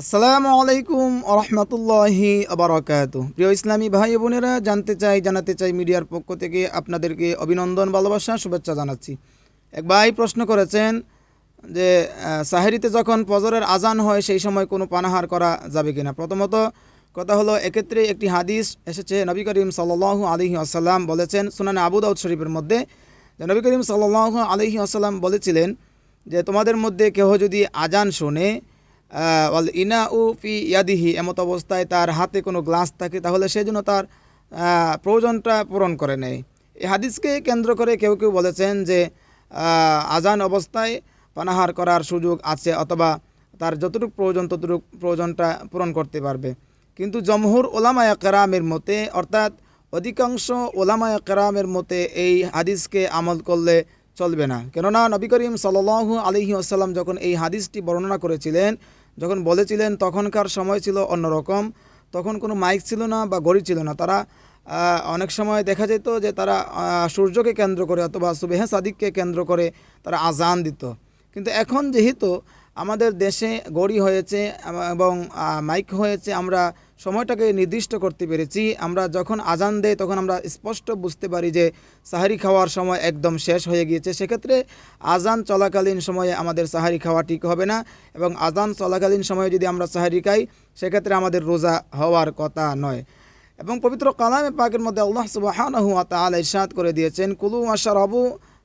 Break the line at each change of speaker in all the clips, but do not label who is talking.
আসসালামু আলাইকুম রহমতুল্লাহি আবরকাত। প্রিয় ইসলামী ভাই বোনেরা, জানতে চাই, জানাতে চাই মিডিয়ার পক্ষ থেকে আপনাদেরকে অভিনন্দন, ভালোবাসা, শুভেচ্ছা জানাচ্ছি। এক ভাই প্রশ্ন করেছেন যে সাহেরিতে যখন ফজরের আজান হয়, সেই সময় কোনো পানাহার করা যাবে কিনা? প্রথমত কথা হলো, এক্ষেত্রে একটি হাদিস এসেছে, নবী করিম সাল্লাহ আলহি আসাল্লাম বলেছেন, সুনানে আবু শরীফের মধ্যে, যে নবী করিম সাল্লাহ আলহি আসাল্লাম বলেছিলেন যে, তোমাদের মধ্যে কেহ যদি আজান শোনে ওয়াল ইনা উ ফি ইয়াদিহি, এমত অবস্থায় তার হাতে কোনো গ্লাস থাকে, তাহলে সেজন্য তার প্রয়োজনটা পূরণ করে নেয়। এই হাদিসকে কেন্দ্র করে কেউ কেউ বলেছেন যে আজান অবস্থায় পানাহার করার সুযোগ আছে, অথবা তার যতটুকু প্রয়োজন ততটুকু প্রয়োজনটা পূরণ করতে পারবে। কিন্তু জমহুর ওলামায়া কেরামের মতে, অর্থাৎ অধিকাংশ ওলামায়া কেরামের মতে, এই হাদিসকে আমল করলে চলবে না। কেননা নবী করিম সাল্লাহ আলহি আসাল্লাম যখন এই হাদিসটি বর্ণনা করেছিলেন, যখন বলেছিলেন তখনকার সময় ছিল অন্যরকম, তখন কোনো মাইক ছিল না বা গড়ি ছিল না। তারা অনেক সময় দেখা যেত যে তারা সূর্যকে কেন্দ্র করে অথবা সুবেহে সাদিককে কেন্দ্র করে তারা আজান দিত। কিন্তু এখন যেহেতু আমাদের দেশে গড়ি হয়েছে এবং মাইক হয়েছে, আমরা সময়টাকে নির্দিষ্ট করতে পেরেছি। আমরা যখন আজান দেয় তখন আমরা স্পষ্ট বুঝতে পারি যে সাহারি খাওয়ার সময় একদম শেষ হয়ে গিয়েছে। সেক্ষেত্রে আজান চলাকালীন সময়ে আমাদের সাহারি খাওয়া ঠিক হবে না এবং আজান চলাকালীন সময়ে যদি আমরা সাহারি খাই, সেক্ষেত্রে আমাদের রোজা হওয়ার কথা নয়। এবং পবিত্র কালামে পাকের মধ্যে আল্লাহ ওয়া তাআলা ইরশাদ করে দিয়েছেন, কুলু ওয়াশরাবু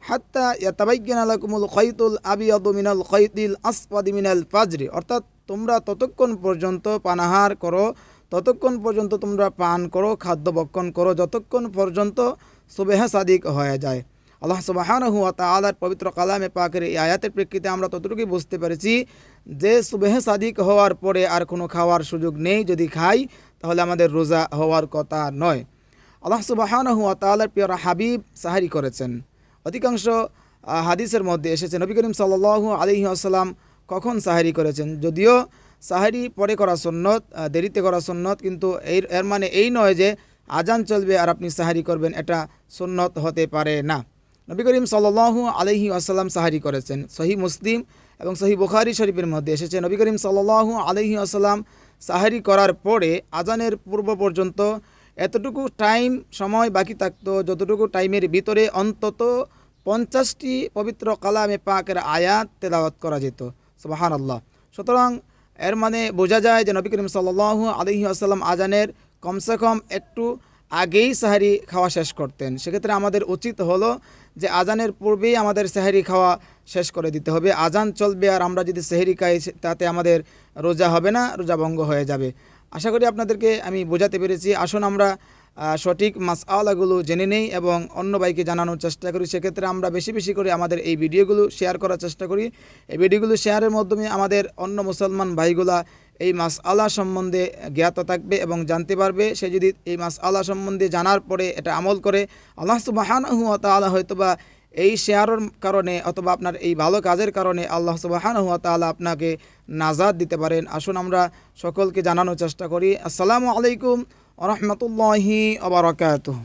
হাত্তা ইয়াতাবায়্যানা লাকুমুল খাইতুল আবিয়াদু মিনাল খাইতিল আসওয়াদি মিনাল ফাজরি। অর্থাৎ তোমরা ততক্ষণ পর্যন্ত পানাহার করো ততক্ষণ পর্যন্ত তোমরা পান করো, খাদ্য ভক্ষণ করো, যতক্ষণ পর্যন্ত সুবেহা সাদিক হয়ে যায়। আল্লাহ সুবাহানহু ওয়া তাআলার পবিত্র কালামে পাকের এই আয়াতের প্রেক্ষিতে আমরা ততটুকুই বুঝতে পেরেছি যে সুবেহে সাদিক হওয়ার পরে আর কোনো খাওয়ার সুযোগ নেই, যদি খাই তাহলে আমাদের রোজা হওয়ার কথা নয়। আল্লাহ সুবাহানহু ওয়া তাআলার প্রিয় হাবিব সাহারি করেছেন। অধিকাংশ হাদিসের মধ্যে এসেছে, নবী করিম সাল্লাল্লাহু আলাইহি আসাল্লাম কখন সাহারি করেছেন? যদিও সাহারি পরে করা সুন্নত আহ, দেরিতে করা সুন্নত কিন্তু এর এর মানে এই নয় যে আজান চলবে আর আপনি সাহারি করবেন এটা সুন্নত হতে পারে না। নবী করিম সাল্লাল্লাহু আলাইহি আসাল্লাম সাহারি করেছেন। সহি মুসলিম এবং সহি বুখারি শরীফের মধ্যে এসেছে নবী করিম সাল্লাল্লাহু আলাইহি আসাল্লাম সাহারি করার পরে আজানের পূর্ব পর্যন্ত এতটুকু টাইম সময় বাকি থাকতো যতটুকু টাইমের ভিতরে অন্তত পঞ্চাশটি পবিত্র কালামে পাকের আয়াত তেলাওয়াত করা যেত। সুবাহান আল্লাহ সুতরাং এর মানে বোঝা যায় যে নবী করিম সাল্লাহ আলহি আসাল্লাম আজানের কমসে কম একটু আগেই সাহারি খাওয়া শেষ করতেন। সেক্ষেত্রে আমাদের উচিত হলো যে আজানের পূর্বেই আমাদের সাহারি খাওয়া শেষ করে দিতে হবে। আজান চলবে আর আমরা যদি সেহেরি খাই, তাতে আমাদের রোজা হবে না, রোজা ভঙ্গ হয়ে যাবে। আশা করি আপনাদেরকে আমি বোঝাতে পেরেছি। আসুন আমরা সঠিক মাসআলাগুলো জেনে নেই এবং অন্য ভাইকে জানানোর চেষ্টা করি। সেক্ষেত্রে আমরা বেশি বেশি করে আমাদের এই ভিডিওগুলো শেয়ার করার চেষ্টা করি। এই ভিডিওগুলো শেয়ারের মাধ্যমে আমাদের অন্য মুসলমান ভাইগুলা এই মাস আলা সম্বন্ধে জ্ঞাত থাকবে এবং জানতে পারবে। সে যদি এই মাস আলা সম্বন্ধে জানার পরে এটা আমল করে, আল্লাহ সুবাহানহু তাআলা হয়তোবা এই শেয়ারের কারণে অথবা আপনার এই ভালো কাজের কারণে আল্লাহ সুবাহানহু তালা আপনাকে নাজাদ দিতে পারেন। আসুন আমরা সকলকে জানানোর চেষ্টা করি। আসসালামু আলাইকুম রহমতুল্লাহি আবরকাতুহ